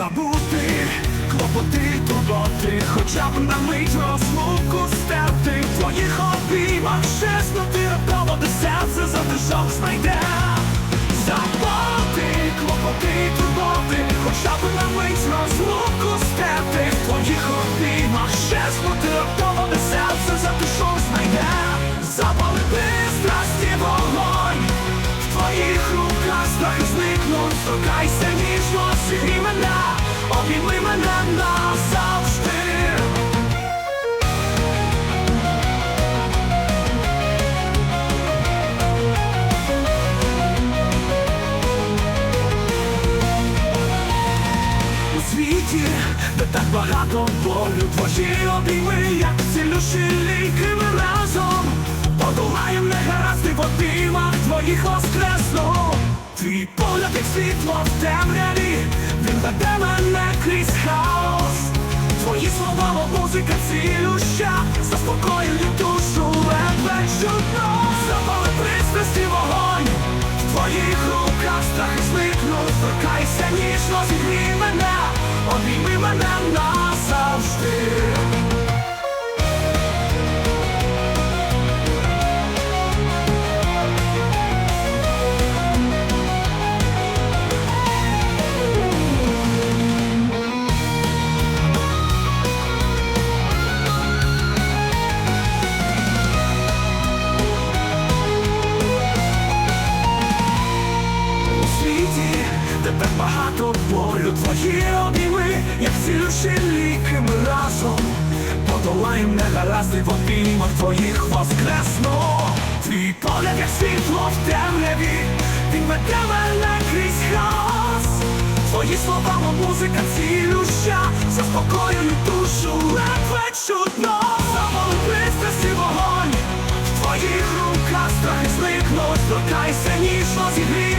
забути, клопоти, турботи, хоча б на мить розлуку стерти. В твоїх обіймах чеснути раптово, де серце затишок знайде. Забути, клопоти, турботи, хоча б на мить розлуку стерти. В твоїх обіймах чеснути раптово, де так багато болю, твої обійми, як цілющі ліки ми разом. Подолаєм негаразди в обіймах твоїх воскресну. Твій погляд як світло в темряві, він веде мене крізь хаос. Твої слова, музика цілюща, заспокоюють душу ледве чутно. Запали пристрасті вогонь в твоїх руках страхи зникнуть, торкайся ніжно, зігрій мене, обійми мене назавжди. Так багато болю. Твої обійми, як цілющі ліки ми разом подолаєм негаразди в обіймах твоїх воскресно. Твій погляд, як світло в темряві, він веде мене крізь хаос. Твої слова, мов музика цілюща, заспокоюють душу ледве чутно. Запали пристрасті вогонь в твоїх руках страхи зникнуть, торкайся ніжно, зігрій